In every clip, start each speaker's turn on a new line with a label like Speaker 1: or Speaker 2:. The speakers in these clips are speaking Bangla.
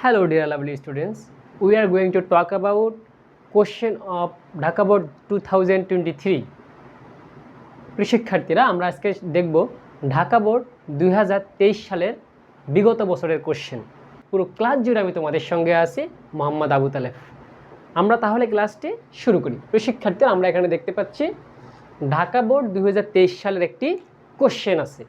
Speaker 1: Hello, dear lovely students. We are going to talk about question of Dhaka Board 2023. প্রিয় শিক্ষার্থীরা আমরা আজকে দেখব ঢাকা বোর্ড দু হাজার তেইশ সালের বিগত বছরের কোশ্চেন পুরো ক্লাস জুড়ে আমি তোমাদের সঙ্গে আছি, মোহাম্মদ আবু তালেফ আমরা তাহলে ক্লাসটি শুরু করি প্রিয় আমরা এখানে দেখতে পাচ্ছি ঢাকা বোর্ড দু হাজার তেইশ সালের একটি কোশ্চেন আছে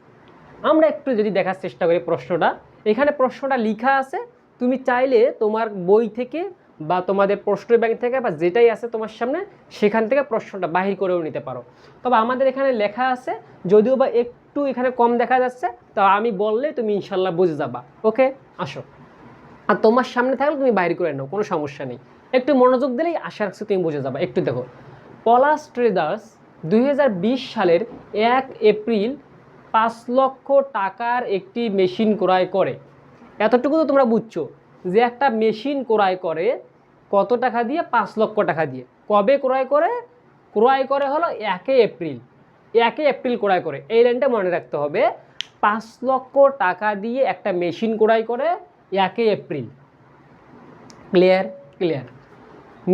Speaker 1: আমরা একটু যদি দেখার চেষ্টা করি প্রশ্নটা, এখানে প্রশ্নটা লেখা আছে তুমি চাইলে তোমার বই থেকে বা তোমাদের প্রশ্ন ব্যাংক থেকে বা যেটাই আছে তোমার সামনে, সেখান থেকে প্রশ্নটা বাহির করেও নিতে পারো। তবে আমাদের এখানে লেখা আছে, যদিও বা একটু এখানে কম দেখা যাচ্ছে, তা আমি বললে তুমি ইনশাল্লাহ বুঝে যাবা। ওকে? আসো। আর তোমার সামনে থাকলে তুমি বাইরে করে নাও, কোনো সমস্যা নেই। একটু মনোযোগ দিলেই আশা রাখছি তুমি বুঝে যাবা। একটু দেখো। পলাশ ট্রেডার্স দু হাজার বিশ সালের এক এপ্রিল পাঁচ লক্ষ টাকার একটি মেশিন ক্রয় করে। এতটুকু তো তোমরা বুঝছ যে একটা মেশিন ক্রয় করে কত টাকা দিয়ে? পাঁচ লক্ষ টাকা দিয়ে। কবে ক্রয় করে? ক্রয় করে হলো একে এপ্রিল। একে এপ্রিল ক্রয় করে। এই লাইনটা মনে রাখতে হবে। পাঁচ লক্ষ টাকা দিয়ে একটা মেশিন ক্রয় করে একে এপ্রিল। ক্লিয়ার? ক্লিয়ার।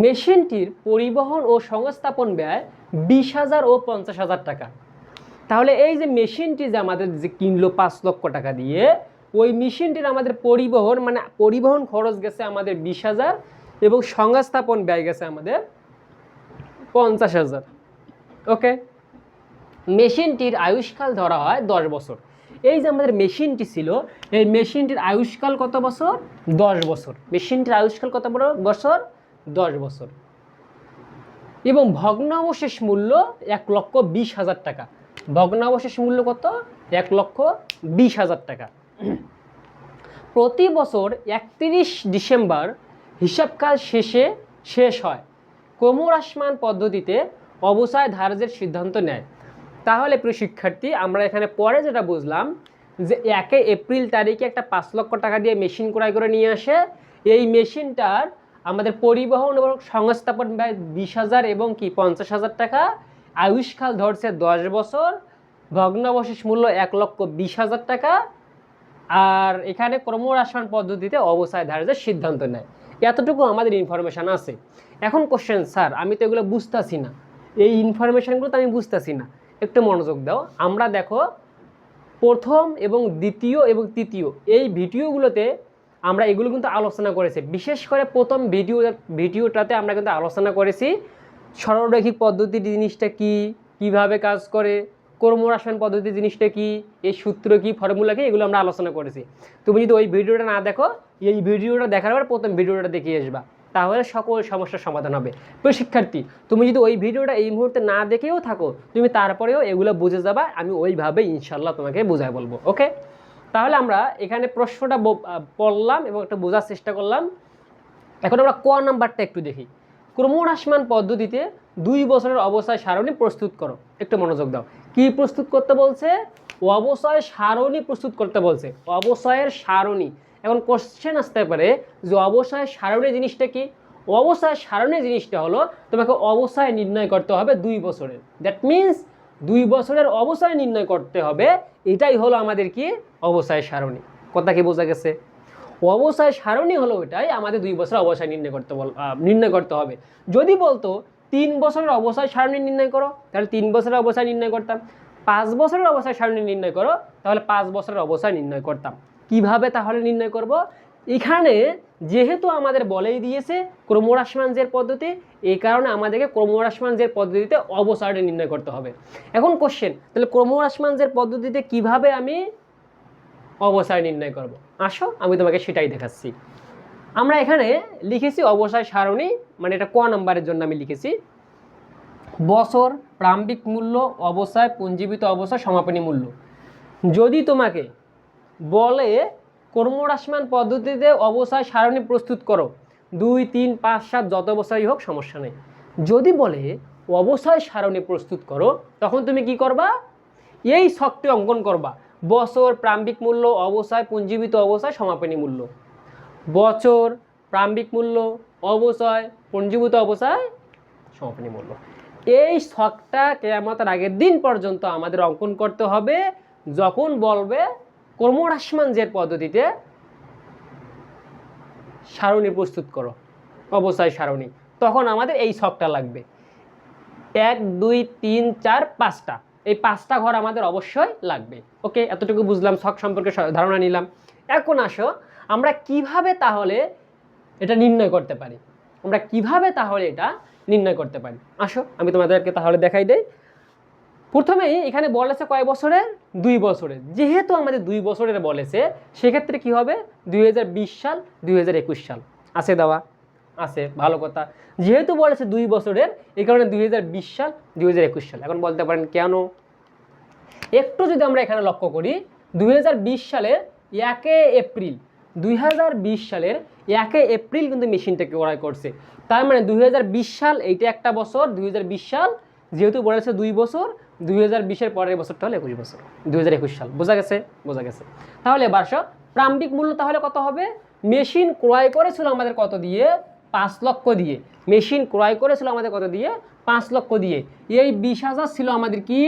Speaker 1: মেশিনটির পরিবহন ও সংস্থাপন ব্যয় বিশ হাজার ও পঞ্চাশ হাজার টাকা। তাহলে এই যে মেশিনটি যে আমাদের যে কিনলো পাঁচ লক্ষ টাকা দিয়ে ওই মেশিনটির আমাদের পরিবহন মানে পরিবহন খরচ গেছে আমাদের বিশ হাজার এবং সংস্থাপন ব্যয় গেছে আমাদের পঞ্চাশ হাজার। ওকে মেশিনটির আয়ুষ্কাল ধরা হয় দশ বছর। এই যে আমাদের মেশিনটি ছিল, এই মেশিনটির আয়ুষ্কাল কত বছর? দশ বছর। মেশিনটির আয়ুষ্কাল কত বছর? দশ বছর। এবং ভগ্নাবশেষ মূল্য এক লক্ষ বিশ হাজার টাকা। ভগ্নাবশেষ মূল্য কত? এক লক্ষ বিশ হাজার টাকা। প্রতি বছর একত্রিশ ডিসেম্বর হিসাবকাল শেষে শেষ হয়। কোমর আসমান পদ্ধতিতে অবসায় ধার্যের সিদ্ধান্ত নেয়। তাহলে প্রিয় শিক্ষার্থী, আমরা এখানে পরে যেটা বুঝলাম যে একে এপ্রিল তারিখে একটা পাঁচ লক্ষ টাকা দিয়ে মেশিন ক্রয় করে নিয়ে আসে। এই মেশিনটার আমাদের পরিবহন এবং সংস্থাপন ব্যয় বিশ হাজার এবং কি পঞ্চাশ হাজার টাকা। আয়ুষ্কাল ধরছে দশ বছর। ভগ্নাবশেষ মূল্য এক লক্ষ বিশ হাজার টাকা। আর এখানে ক্রমহ্রাসমান পদ্ধতিতে অবসায় ধার্যের সিদ্ধান্ত নেয়। এতটুকু আমাদের ইনফরমেশান আছে। এখন কোশ্চেন স্যার, আমি তো এগুলো বুঝতেছি না। এই ইনফরমেশানগুলো তো আমি বুঝতেছি না। একটু মনোযোগ দাও। আমরা দেখো, প্রথম এবং দ্বিতীয় এবং তৃতীয়, এই ভিডিওগুলোতে আমরা এগুলো কিন্তু আলোচনা করেছি। বিশেষ করে প্রথম ভিডিও ভিডিওটাতে আমরা কিন্তু আলোচনা করেছি সরলরৈখিক পদ্ধতি জিনিসটা কি, কীভাবে কাজ করে কর্মরাসায়ন পদ্ধতি জিনিসটা কি এই সূত্র কি ফর্মুলা কি, এগুলো আমরা আলোচনা করেছি। তুমি যদি ওই ভিডিওটা না দেখো, এই ভিডিওটা দেখার পর প্রথম ভিডিওটা দেখিয়ে আসবা। তাহলে সকল সমস্যার সমাধান হবে। প্রিয় শিক্ষার্থী, তুমি যদি ওই ভিডিওটা এই মুহূর্তে না দেখেও থাকো, তুমি তারপরেও এগুলো বুঝে যাবা, আমি ওইভাবে ইনশাল্লাহ তোমাকে বোঝায় বলব, ওকে? তাহলে আমরা এখানে প্রশ্নটা পড়লাম এবং একটা বোঝার চেষ্টা করলাম। এখন আমরা ক নাম্বারটা একটু দেখি। ক্রমহ্রাসমান পদ্ধতিতে দুই বছরের অবস্থায় সারণী প্রস্তুত করো। একটু মনোযোগ দাও। কি প্রস্তুত করতে বলছে? অবসয় সারণী প্রস্তুত করতে বলছে। অবসয়ের সারণী। এখন কোশ্চেন আসতে পারে যে অবসয় সারণী জিনিসটা কি? অবসয় সারণী জিনিসটা হলো তোমাকে অবসায় নির্ণয় করতে হবে দুই বছরের। দ্যাট মিন্স দুই বছরের অবসায় নির্ণয় করতে হবে। এটাই হলো আমাদের কি? অবসায় সারণী। কথা কি বোঝা গেছে? অবসায় সারণী হলো ওইটাই আমাদের দুই বছর অবসায় নির্ণয় করতে বল নির্ণয় করতে হবে। যদি বলতো তিন বছরের অবসায় সারণী নির্ণয় করো, তাহলে তিন বছরের অবসায় নির্ণয় করতাম। পাঁচ বছরের অবসায় সারণী নির্ণয় করো, তাহলে পাঁচ বছরের অবসায় নির্ণয় করতাম। কীভাবে তাহলে নির্ণয় করব? এখানে যেহেতু আমাদের বলেই দিয়েছে ক্রমহ্রাসমানজের পদ্ধতি এই কারণে আমাদেরকে ক্রমহ্রাসমানজের পদ্ধতিতে অবসায়টা নির্ণয় করতে হবে। এখন কোশ্চেন তাহলে ক্রমহ্রাসমানজের পদ্ধতিতে কীভাবে আমি অবসায় নির্ণয় করব? আসো, আমি তোমাকে সেটাই দেখাচ্ছি। আমরা এখানে লিখেছি অবসায় সারণী মানে এটা ক নম্বরের জন্য আমি লিখেছি। বছর, প্রারম্ভিক মূল্য, অবসায় পুঞ্জীবিত অবস্থায় সমাপনী মূল্য। যদি তোমাকে বলে কর্মরাসমান পদ্ধতিতে অবসায় সারণী প্রস্তুত করো, দুই, তিন, পাঁচ, সাত, যত অবস্থায় হোক, সমস্যা নেই। যদি বলে অবসায় সারণী প্রস্তুত করো, তখন তুমি কি করবা? এই শক্তি অঙ্কন করবা। বছর, প্রারম্ভিক মূল্য, অবসায় পুঞ্জীবিত অবসায়, সমাপনী মূল্য। বছর, প্রারম্ভিক মূল্য অবসয় পঞ্জীভূত অবস্থায় সমাপনী মূল্য। এই শখটা কেয়ামতের আগের দিন পর্যন্ত আমাদের অঙ্কন করতে হবে, যখন বলবে কর্মরাসমান যে পদ্ধতিতে সারণী প্রস্তুত করো অবসায় সারণী, তখন আমাদের এই শখটা লাগবে। এক, দুই, তিন, চার, পাঁচটা, এই পাঁচটা ঘর আমাদের অবশ্যই লাগবে। ওকে, এতটুকু বুঝলাম, শখ সম্পর্কে ধারণা নিলাম। এখন আসো আমরা কীভাবে তাহলে এটা নির্ণয় করতে পারি? আমরা কীভাবে তাহলে এটা নির্ণয় করতে পারি? আসো, আমি তোমাদেরকে তাহলে দেখাই দেই। প্রথমেই এখানে বলেছে কয় বছরের? দুই বছরের। যেহেতু আমাদের দুই বছরের বলেছে সেক্ষেত্রে কি হবে? দুই হাজার বিশ সাল, দুই হাজার একুশ সাল। আছে দেওয়া? আছে, ভালো কথা। যেহেতু বলেছে দুই বছরের, এই কারণে দুই হাজার বিশ সাল, দুই হাজার একুশ সাল। এখন বলতে পারেন কেন? একটু যদি আমরা এখানে লক্ষ্য করি, দুই সালের একে এপ্রিল দুই হাজার বিশ সালের একে এপ্রিল কিন্তু মেশিনটাকে ক্রয় করছে। তার মানে দুই হাজার বিশ সাল এইটা একটা বছর দুই হাজার বিশ সাল যেহেতু বলেছে দুই বছর দুই হাজার বিশের পরের বছরটা হলো একুশ বছর দুই হাজার একুশ সাল। বোঝা গেছে? বোঝা গেছে। তাহলে এবার আসো, প্রারম্ভিক মূল্য তাহলে কত হবে? মেশিন ক্রয় করেছিল আমাদের কত দিয়ে? পাঁচ লক্ষ দিয়ে। মেশিন ক্রয় করেছিল আমাদের কত দিয়ে? পাঁচ লক্ষ দিয়ে। এই বিশ হাজার ছিল আমাদের কি?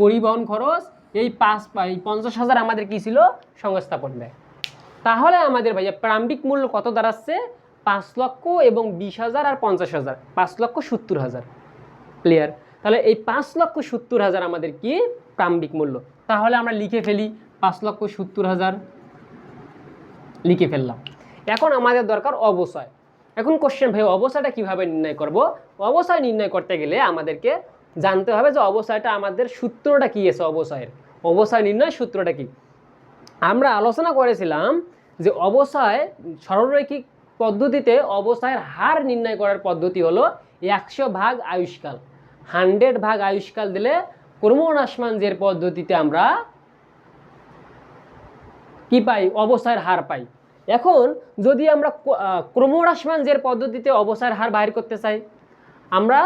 Speaker 1: পরিবহন খরচ। এই পাঁচ পঞ্চাশ হাজার আমাদের কি ছিল? সংস্থাপন ব্যয়। তাহলে আমাদের ভাইয়া প্রারম্ভিক মূল্য কত দাঁড়াচ্ছে? পাঁচ লক্ষ এবং বিশ হাজার আর পঞ্চাশ হাজার। পাঁচ লক্ষ সত্তর হাজার। ক্লিয়ার তাহলে এই পাঁচ লক্ষ সত্তর হাজার আমাদের কি? প্রারম্ভিক মূল্য। তাহলে আমরা লিখে ফেলি পাঁচ লক্ষ সত্তর হাজার। লিখে ফেললাম। এখন আমাদের দরকার অবসয় এখন কোশ্চেন ভাই অবস্থাটা কীভাবে নির্ণয় করব? অবসয় নির্ণয় করতে গেলে আমাদেরকে জানতে হবে যে অবসয়টা আমাদের সূত্রটা কী আছে অবসয়ের অবসয় নির্ণয় সূত্রটা কী? আমরা আলোচনা করেছিলাম যে অবসায় সরলরৈখিক পদ্ধতিতে অবসায়ের হার নির্ণয় করার পদ্ধতি হলো একশো ভাগ আয়ুষ্কাল। হান্ড্রেড ভাগ আয়ুষ্কাল দিলে ক্রমহ্রাসমান জের পদ্ধতিতে আমরা কি পাই? অবসায়ের হার পাই। এখন যদি আমরা ক্রমহ্রাসমান জের পদ্ধতিতে অবসায়ের হার বাইর করতে চাই, আমরা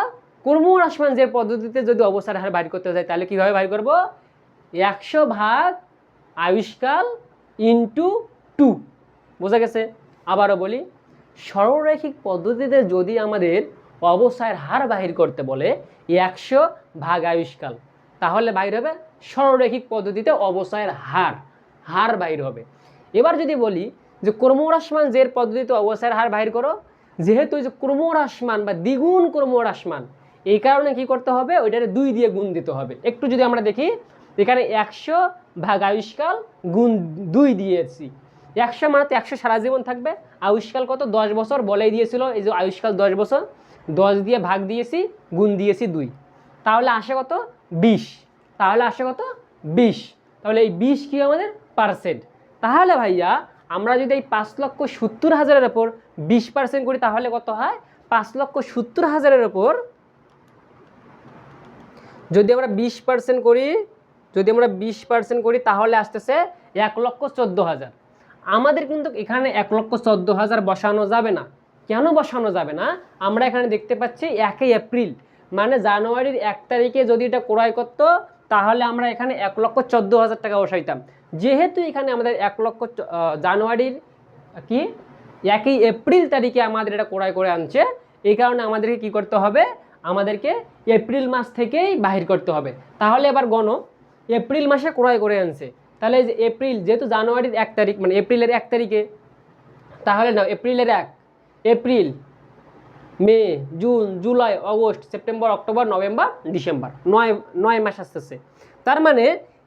Speaker 1: ক্রমহ্রাসমান যে পদ্ধতিতে যদি অবসায়ের হার বাইর করতে চাই, তাহলে কীভাবে বাইর করব? একশো ভাগ আয়ুষ্কাল ইন্টু টু, বোঝা গেছে? আবারও বলি, সরলরৈখিক পদ্ধতিতে যদি আমাদের অবসায়ের হার বাহির করতে বলে একশো ভাগ আয়ুষ্কাল, তাহলে বাইর হবে সরলরৈখিক পদ্ধতিতে অবসায়ের হার হার বাইর হবে। এবার যদি বলি যে ক্রমহ্রাসমান জের পদ্ধতিতে অবসায়ের হার বাহির করো, যেহেতু যে ক্রমহ্রাসমান বা দ্বিগুণ ক্রমহ্রাসমান, এই কারণে কি করতে হবে? ওইটারে দুই দিয়ে গুণ দিতে হবে। একটু যদি আমরা দেখি, এখানে একশো ভাগ আয়ুষ্কাল গুণ দুই দিয়েছি। একশো মানে তো একশো সারা জীবন থাকবে। আয়ুষ্কাল কত? দশ বছর বলেই দিয়েছিল, এই যে আয়ুষ্কাল দশ বছর। দশ দিয়ে ভাগ দিয়েছি, গুণ দিয়েছি দুই। তাহলে আসে কত? বিশ। তাহলে আসে কত? বিশ। তাহলে এই বিশ কি আমাদের? পার্সেন্ট। তাহলে ভাইয়া, আমরা যদি এই পাঁচ লক্ষ সত্তর হাজারের ওপর বিশ পার্সেন্ট করি, তাহলে কত হয়? পাঁচ লক্ষ সত্তর হাজারের ওপর যদি আমরা বিশ পার্সেন্ট করি, যদি আমরা বিশ পার্সেন্ট করি, তাহলে আসতেছে এক লক্ষ চোদ্দ হাজার। আমাদের কিন্তু এখানে এক লক্ষ চোদ্দ হাজার বসানো যাবে না। কেন বসানো যাবে না? আমরা এখানে দেখতে পাচ্ছি একই এপ্রিল মানে জানুয়ারির এক তারিখে যদি এটা ক্রয় করতো, তাহলে আমরা এখানে এক লক্ষ চোদ্দ হাজার টাকা বসাইতাম। যেহেতু এখানে আমাদের এক লক্ষ জানুয়ারির কি? একই এপ্রিল তারিখে আমাদের এটা ক্রয় করে আনছে, এই কারণে আমাদেরকে কি করতে হবে? আমাদেরকে এপ্রিল মাস থেকেই বাহির করতে হবে। তাহলে এবার গণ, এপ্রিল মাসে ক্রয় করে আনছে। তাহলে যে এপ্রিল, যেহেতু জানুয়ারির এক তারিখ মানে এপ্রিলের এক তারিখে, তাহলে না, এপ্রিলের এক, April, May, June, July, August, September, October, November, December, নয় নয় মাস আসতেছে। তার মানে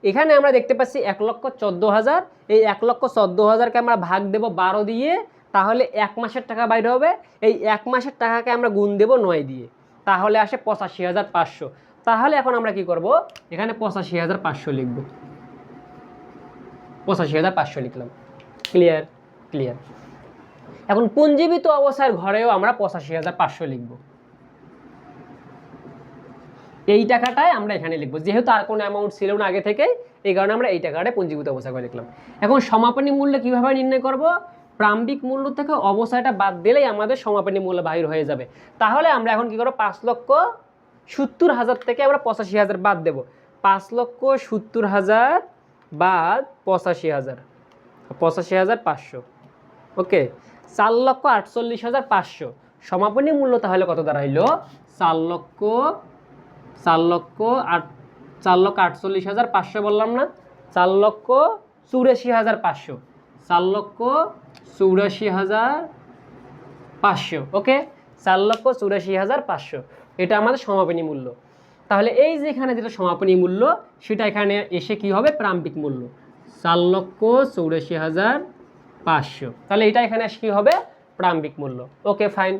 Speaker 1: এখানে আমরা দেখতে পাচ্ছি এক লক্ষ চোদ্দ হাজার, এই এক লক্ষ চোদ্দ হাজারকে আমরা ভাগ দেব বারো দিয়ে, তাহলে এক মাসের টাকা বাইরে হবে, এই এক মাসের টাকাকে আমরা গুণ দেব নয় দিয়ে, তাহলে আসে পঁচাশি হাজার পাঁচশো। তাহলে এখন আমরা কি করব? এখানে পঁচাশি হাজার পাঁচশো লিখব। পঁচাশি হাজার পাঁচশো লিখলাম। ক্লিয়ার ক্লিয়ার এখন পুঞ্জীবিত অবস্থার ঘরেও আমরা পঁচাশি হাজার পাঁচশো লিখব। এই টাকাটাই আমরা এখানে লিখব। যেহেতু আর কোনো অ্যামাউন্ট ছিল না আগে থেকে এই কারণে আমরা এই টাকাটা পুঞ্জীভূত অবস্থা করে লিখলাম। এখন সমাপনী মূল্য কীভাবে নির্ণয় করব? প্রারম্ভিক মূল্য থেকে অবস্থাটা বাদ দিলেই আমাদের সমাপনী মূল্য বাহির হয়ে যাবে। তাহলে আমরা এখন কি করব? পাঁচ লক্ষ সত্তর হাজার থেকে আমরা পঁচাশি হাজার বাদ দেব। পাঁচ লক্ষ সত্তর হাজার বাদ পঁচাশি হাজার। পঁচাশি হাজার পাঁচশো। ওকে, চার লক্ষ আটচল্লিশ হাজার পাঁচশো। সমাপনী মূল্য তাহলে কত দাঁড়াইলো? চার লক্ষ চার লক্ষ আট, চার লক্ষ আটচল্লিশ হাজার পাঁচশো বললাম না? চার লক্ষ চুরাশি হাজার পাঁচশো। চার লক্ষ চৌরাশি হাজার পাঁচশো। ওকে, চার লক্ষ চুরাশি হাজার পাঁচশো। এটা আমাদের সমাপনী মূল্য। তাহলে এই যে এখানে যেটা সমাপনী মূল্য, সেটা এখানে এসে কি হবে? প্রারম্ভিক মূল্য। চার লক্ষ চৌরাশি হাজার পাঁচশো। তাহলে এটা এখানে এসে কী হবে? প্রারম্ভিক মূল্য। Okay, fine.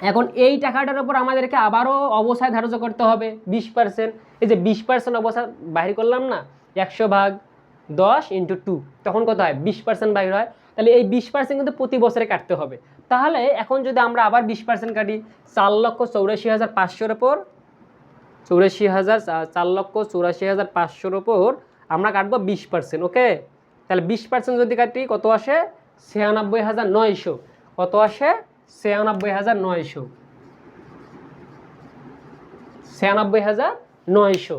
Speaker 1: এখন এই টাকাটার উপর আমাদেরকে আবারও অবসায় ধার্য করতে হবে। বিশ পার্সেন্ট। এই যে বিশ পার্সেন্ট অবস্থা বাহির করলাম না? একশো ভাগ দশ ইন্টু টু। তখন কত হয়? বিশ পার্সেন্ট বাহির হয়। তাহলে এই বিশ পার্সেন্ট কিন্তু প্রতি বছরে কাটতে হবে। তাহলে এখন যদি আমরা আবার বিশ পার্সেন্ট কাটি, চার লক্ষ চৌরাশি হাজার পাঁচশোর ওপর চৌরাশি হাজার চার লক্ষ চৌরাশি হাজার পাঁচশোর ওপর আমরা কাটবো বিশ পার্সেন্ট ওকে? তাহলে বিশ পার্সেন্ট যদি কাটি, কত আসে? ছিয়ানব্বই হাজার নয়শো। কত আসে? ছিয়ানব্বই হাজার নয়শো। ছিয়ানব্বই হাজার নয়শো।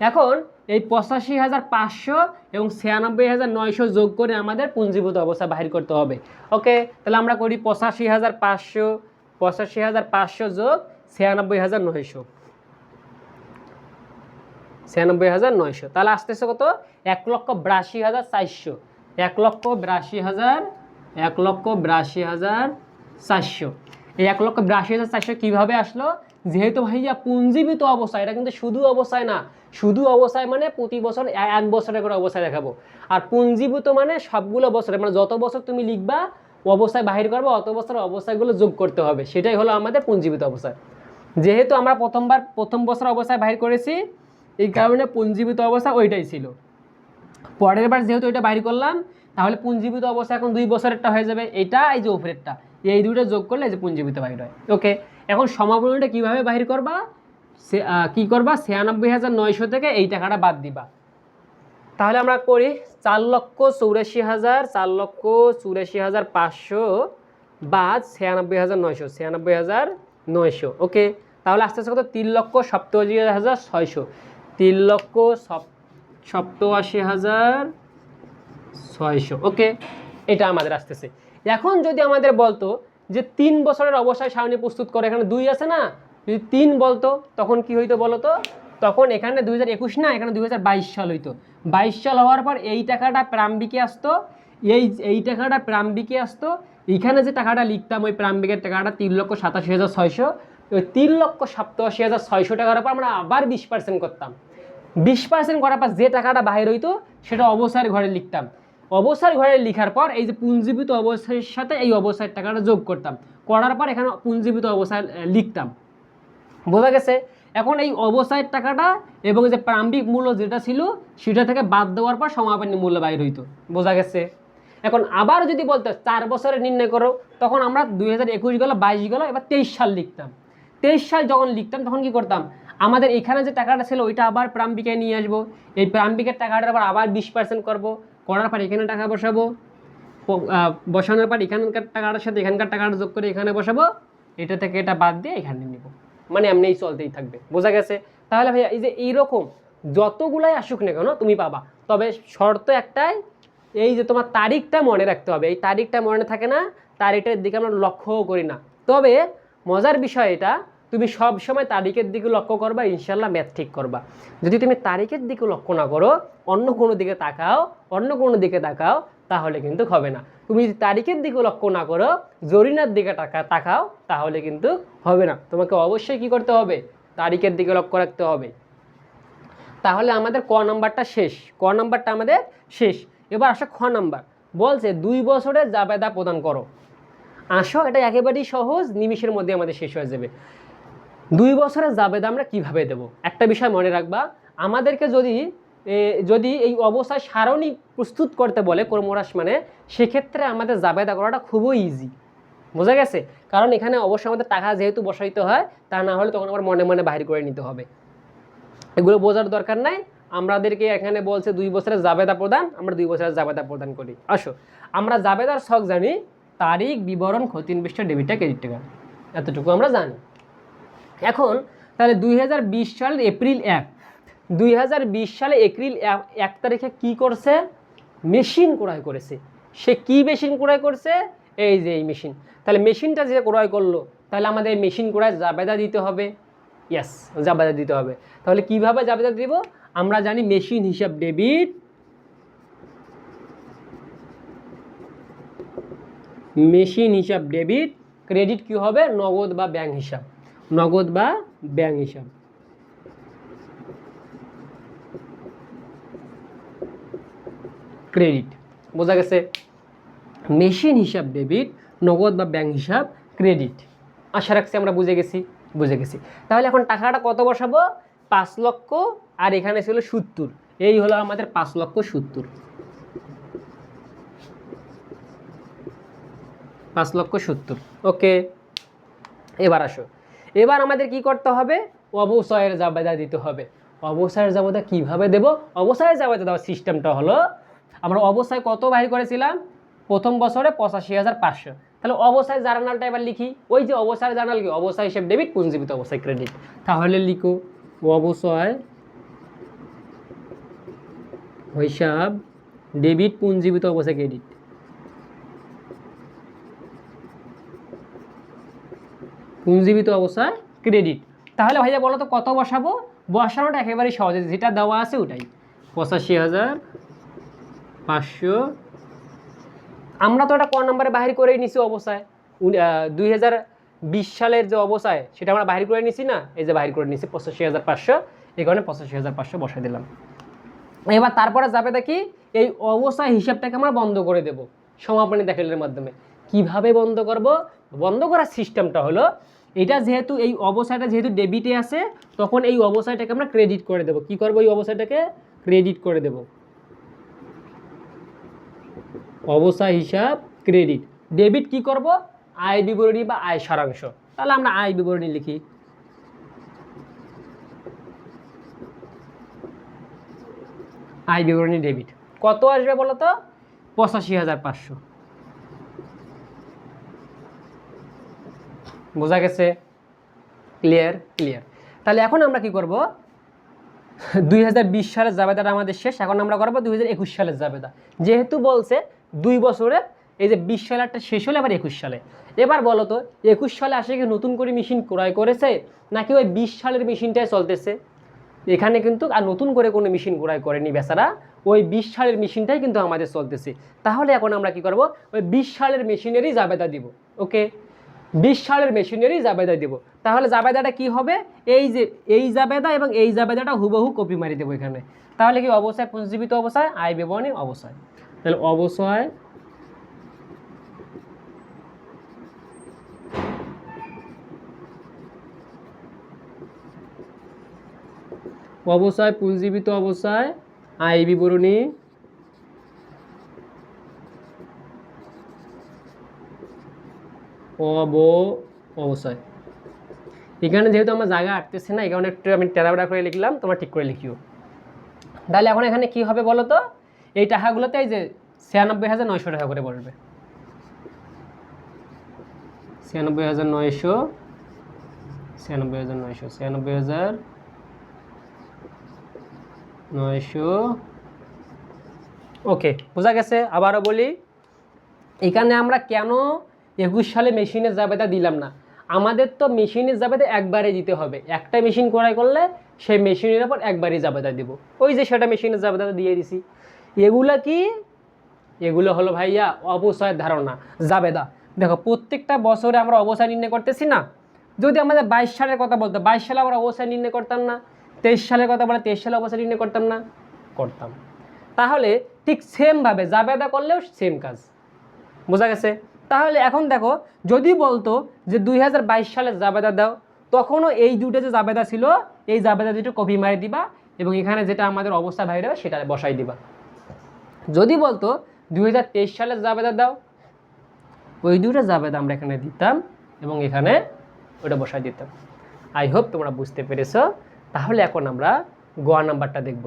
Speaker 1: এখন এই পঁচাশি হাজার পাঁচশো এবং ছিয়ানব্বই হাজার নয়শো যোগ করে আমাদের পুঞ্জীভূত অবস্থা বাহির করতে হবে, ওকে? তাহলে আমরা করি পঁচাশি হাজার পাঁচশো, পঁচাশি হাজার পাঁচশো যোগ ছিয়ানব্বই হাজার নয়শো। ছিয়ানব্বই হাজার নয়শো। তাহলে আসতেছে কত? এক লক্ষ বিরাশি হাজার চারশো। এক লক্ষ বিরাশি হাজার, এক লক্ষ বিরাশি হাজার চারশো। এই এক লক্ষ বিরাশি হাজার চারশো কীভাবে আসলো? যেহেতু ভাইয়া পুঞ্জীবিত অবস্থা এটা কিন্তু শুধু অবস্থায় না, শুধু অবস্থায় মানে প্রতি বছর এক বছরের করে অবস্থায় দেখাবো। আর পুঞ্জীভূত মানে সবগুলো বছরে মানে যত বছর তুমি লিখবা, অবস্থায় বাহির করব, অত বছরের অবস্থাগুলো যোগ করতে হবে। সেটাই হলো আমাদের পুঞ্জীবিত অবস্থায়। যেহেতু আমরা প্রথমবার, প্রথম বছর অবস্থায় বাহির করেছি এই কারণে পুঞ্জীবিত অবস্থা ওইটাই ছিল। পরের বার যেহেতু এটা বাইর করলাম, তাহলে পুঞ্জীবিত অবস্থা এখন দুই বছরেরটা হয়ে যাবে, এটা এই যে উপরেরটা। এই দুইটা যোগ করলে যে পুঞ্জীবিত বাহির হয়। ওকে এখন সমাপনীটা কীভাবে বাহির করবা? সে কী করবা? ছিয়ানব্বই হাজার নয়শো থেকে এই টাকাটা বাদ দিবা। তাহলে আমরা করি চার লক্ষ চৌরাশি হাজার, চার লক্ষ চুরাশি হাজার পাঁচশো বাদ ছিয়ানব্বই হাজার নয়শো, ছিয়ানব্বই হাজার নয়শো। ওকে তাহলে আস্তে আস্তে কত? তিন লক্ষ সপ্তাশি হাজার ছয়শো। তিন লক্ষ সপ সপ্তআশি হাজার ছয়শো। ওকে, এটা আমাদের আসতেছে। এখন যদি আমাদের বলতো যে তিন বছরের অবস্থায় সারণী প্রস্তুত করে, এখানে দুই আছে না? যদি তিন বলতো, তখন কি হইতো বলতো? তখন এখানে দুই হাজার একুশ না, এখানে দুই হাজার বাইশ সাল হইতো। বাইশ সাল হওয়ার পর এই টাকাটা প্রাম্বিকে আসতো, এই এই টাকাটা প্রাম্বিকে আসতো। এখানে যে টাকাটা লিখতাম, ওই প্রাম্বিকের টাকাটা তিন লক্ষ সাতাশি হাজার ছয়শো। ওই তিন লক্ষ সপ্তাশি হাজার ছয়শো টাকার উপর আমরা আবার বিশ পার্সেন্ট করতাম। বিশ পার্সেন্ট করার পর যে টাকাটা বাইর হইতো সেটা অবস্থার ঘরে লিখতাম। অবসর ঘরে লিখার পর এই যে পুঞ্জীবিত অবস্থার সাথে এই অবস্থার টাকাটা যোগ করতাম। করার পর এখানে পুঞ্জীবিত আহ, লিখতাম। বোঝা গেছে? এখন এই অবস্থায় টাকাটা এবং যে প্রারম্ভিক মূল্য যেটা ছিল সেটা থেকে বাদ দেওয়ার পর সমাপনী মূল্য বাইর হইতো। বোঝা গেছে? এখন আবার যদি বলতে চার বছরে নির্ণয় করো তখন আমরা দুই হাজার একুশ গেলো বাইশ গেলো এবার তেইশ সাল লিখতাম। তেইশ সাল যখন লিখতাম তখন কি করতাম? আমাদের এখানে যে টাকাটা ছিল, ওইটা আবার প্রাম্বিকে নিয়ে আসব। এই প্রাম্বিকের টাকাটার আবার আবার বিশ পার্সেন্ট করব। করার পর এখানে টাকা বসাবো। বসানোর পর এখানকার টাকাটার সাথে এখানকার টাকাটা যোগ করে এখানে বসাবো। এটা থেকে এটা বাদ দিয়ে এখানে নিব। মানে এমনিই চলতেই থাকবে। বোঝা গেছে? তাহলে ভাইয়া, এই যে এইরকম যতগুলাই আসুক না কেন, তুমি পাবা। তবে শর্ত একটাই, এই যে তোমার তারিখটা মনে রাখতে হবে। এই তারিখটা মনে থাকে না তারিখটার দিকে আমরা লক্ষ্যও করি না। তবে মজার বিষয় এটা তুমি সব সময় তারিখের দিকে লক্ষ্য করবা ইনশাল্লাহ ম্যাথ ঠিক করবা। যদি তুমি তারিখের দিকে লক্ষ্য না করো, অন্য কোনো দিকে তাকাও, অন্য কোনো দিকে তাকাও, তাহলে কিন্তু হবে না। তুমি যদি তারিখের দিকে লক্ষ্য না করো, জরিনার দিকে টাকা তাকাও, তাহলে কিন্তু হবে না। তোমাকে অবশ্যই কি করতে হবে? তারিখের দিকে লক্ষ্য রাখতে হবে। তাহলে আমাদের ক নাম্বারটা শেষ। ক নাম্বারটা আমাদের শেষ। এবার আসো খ নাম্বার। বলছে, দুই বছরের জাবেদা প্রদান করো। আসো, এটা একেবারেই সহজ, নিমিষের মধ্যে আমাদের শেষ হয়ে যাবে। দুই বছরের জাবেদা আমরা কীভাবে দেব? একটা বিষয় মনে রাখবা, আমাদেরকে যদি যদি এই অবস্থায় সারণী প্রস্তুত করতে বলে কর্মরাস মানে সেক্ষেত্রে আমাদের জাবেদা করাটা খুবই ইজি বোঝা গেছে? কারণ এখানে অবশ্যই আমাদের টাকা যেহেতু বসাইতে হয়, তা না হলে তখন আবার মনে মনে বাহির করে নিতে হবে। এগুলো বোঝার দরকার নাই। আমাদেরকে এখানে বলছে দুই বছরের জাবেদা প্রদান, আমরা দুই বছরের জাবেদা প্রদান করি। আসো, আমরা জাবেদার শখ জানি, তারিখ, বিবরণ ক্ষতি ইনভেস্টার ডেবিটটা, ক্রেডিট টাকা। এতটুকু আমরা জানি। এখন তাহলে দুই হাজার বিশ সালের এপ্রিল এক, দুই সালে এপ্রিল এক- এক তারিখে কি করছে? মেশিন ক্রয় করেছে। সে কি মেশিন ক্রয় করছে? এই যে এই মেশিন। তাহলে মেশিনটা যে ক্রয় করল, তাহলে আমাদের মেশিন ক্রয় জাবেদা দিতে হবে। ইয়াস জাবেদা দিতে হবে। তাহলে কীভাবে জাবেদা দিব? আমরা জানি মেশিন হিসাব ডেবিট। মেশিন হিসাব ডেবিট, ক্রেডিট কি হবে? নগদ বা ব্যাংক হিসাব। নগদ বা ব্যাংক হিসাব। ক্রেডিট, বোঝা গেছে? মেশিন হিসাব, ডেবিট, নগদ বা ব্যাংক হিসাব, ক্রেডিট। আশা রাখছি আমরা বুঝে গেছি বুঝে গেছি। তাহলে এখন টাকাটা কত বসাবো? পাঁচ লক্ষ, আর এখানে ছিল সত্তর। এই হলো আমাদের পাঁচ লক্ষ সত্তর। পাঁচ লক্ষ সত্তর। ওকে, এবার আসো। এবার আমাদের কি করতে হবে? অবসয়ের জাবেদা দিতে হবে। অবসয়ের জাবেদা কীভাবে দেব? অবসয়ের জাবেদা দেওয়ার সিস্টেমটা হলো, আমরা অবসায় কত বাহির করেছিলাম? প্রথম বছরে পঁচাশি হাজার পাঁচশো। তাহলে অবস্থায় জার্নালটা এবার লিখি। ওই যে অবস্থায় জার্নাল কি? অবস্থায় হিসেবে ডেবিট পুঞ্জীবিত অবস্থায় ক্রেডিট। তাহলে লিখো অবসয় হিসাব, ডেবিট পুঞ্জীবিত অবস্থায় ক্রেডিট। পুঞ্জীবিত অবস্থায় ক্রেডিট তাহলে ভাইয়া বলো তো কত বসাবো? বসানোটা একেবারেই সহজ। যেটা দেওয়া আছে ওটাই। পঁচাশি হাজার পাঁচশো। আমরা তো এটা ক নম্বরে বাহির করেই নিছি অবস্থায়। দুই বিশ সালের যে অবস্থায়, সেটা আমরা বাহির করে নিছি না? এই যে বাহির করে নিছি, পঁচাশি হাজার পাঁচশো। এই কারণে পঁচাশি হাজার পাঁচশো বসাই দিলাম। এবার তারপরে যাবে দেখি, এই অবস্থায় হিসাবটাকে আমরা বন্ধ করে দেব। সমাপনী দাখিলের মাধ্যমে। কীভাবে বন্ধ করব? বন্ধ করার সিস্টেমটা হলো এটা যেহেতু এই অবস্থাটা যেহেতু ডেবিটে আছে, তখন এই অবস্থাটাকে আমরা ক্রেডিট করে দেব। কি করব? এই অবস্থাটাকে ক্রেডিট করে দেব। অবস্থা, হিসাব ক্রেডিট ডেবিট কি করব? আয় বিবরণী বা আয় সারাংশ। তাহলে আমরা আয় বিবরণী লিখি। আয় বিবরণী ডেবিট কত আসবে বলো তো পঁচাশি হাজার পাঁচশো। বোঝা গেছে? ক্লিয়ার ক্লিয়ার তাহলে এখন আমরা কি করব? দুই সালের জাবেদাটা আমাদের শেষ, এখন আমরা করব দুই হাজার একুশ সালের জাবেদা। যেহেতু বলছে দুই বছরের, এই যে বিশ সালেরটা শেষ হলে আবার একুশ সালে। এবার বলো তো, একুশ সালে আসে কি নতুন করে মেশিন ক্রয় করেছে? নাকি ওই বিশ সালের মেশিনটাই চলতেছে? এখানে কিন্তু আর নতুন করে কোনো মেশিন ক্রয় করেনি বেচারা। ওই বিশ সালের মেশিনটাই কিন্তু আমাদের চলতেছে। তাহলে এখন আমরা কি করব? ওই বিশ সালের মেশিনেরই জাবেদা দিব। ওকে বিশ সালের মেশিনেরই জাবেদা দিব। তাহলে জাবেদাটা কি হবে? এই যে, এই জাবেদা এবং এই জাবেদাটা হুবহু কপি মারি দেবো এখানে। তাহলে কি অবসায়? পুঞ্জীবিত অবস্থায় আয় বিবরণী অবসায়। তাহলে অবশ্যই অবস্থায় পুঞ্জীবিত অবসায়, আয় বিবরণী অব অবস্থায় এখানে যেহেতু আমার জায়গা আটতেছে না কারণে একটু আমি টেরাবেড়া করে লিখলাম, তোমার ঠিক করে লিখিও। তাহলে এখন এখানে কি হবে বলো তো? এই টাকাগুলোতে এই যে ছিয়ানব্বই হাজার নয়শো টাকা করে বসবে ছিয়ানব্বই হাজার নয়শো, ছিয়ানব্বই হাজার নয়শো, ছিয়ানব্বই হাজার নয়শো। ওকে, বোঝা গেছে, আবারও বলি, এখানে আমরা কেন একুশ সালে মেশিনের জাবেদা দিলাম না। আমাদের তো মেশিনের জাবেদা একবারে দিতে হবে। একটা মেশিন ক্রয় করলে সেই মেশিনের উপর একবারই জাবেদা দিব। ওই যে সেটা মেশিনের জাবেদা দিয়ে দিছি। এগুলা কি? এগুলো হলো ভাইয়া অবসয়ের ধারণা, জাবেদা। দেখো, প্রত্যেকটা বছরে আমরা অবসায় নির্ণয় করতেছি না। যদি আমাদের বাইশ সালের কথা বলতো, বাইশ সালে আমরা অবসায় নির্ণয় করতাম না, তেইশ সালের কথা বলে তেইশ সালে অবসায় নির্ণয় করতাম না, করতাম। তাহলে ঠিক সেমভাবে জাবেদা করলেও সেম কাজ। বোঝা গেছে? তাহলে এখন দেখো, যদি বলতো যে দুই সালের জাবেদা দাও, তখনও এই দুটো যে জাবেদা ছিল, এই জাবেদা দুটো কপি মারি দিবা এবং এখানে যেটা আমাদের অবস্থা বাইরে হবে সেটা বসাই দিবা। যদি বলতো দুই সালের জাবেদা দাও, ওই দুটো জাবেদা আমরা এখানে দিতাম এবং এখানে ওটা বসাই দিতাম। আই হোপ তোমরা বুঝতে পেরেছ। তাহলে এখন আমরা গোয়া নাম্বারটা দেখব।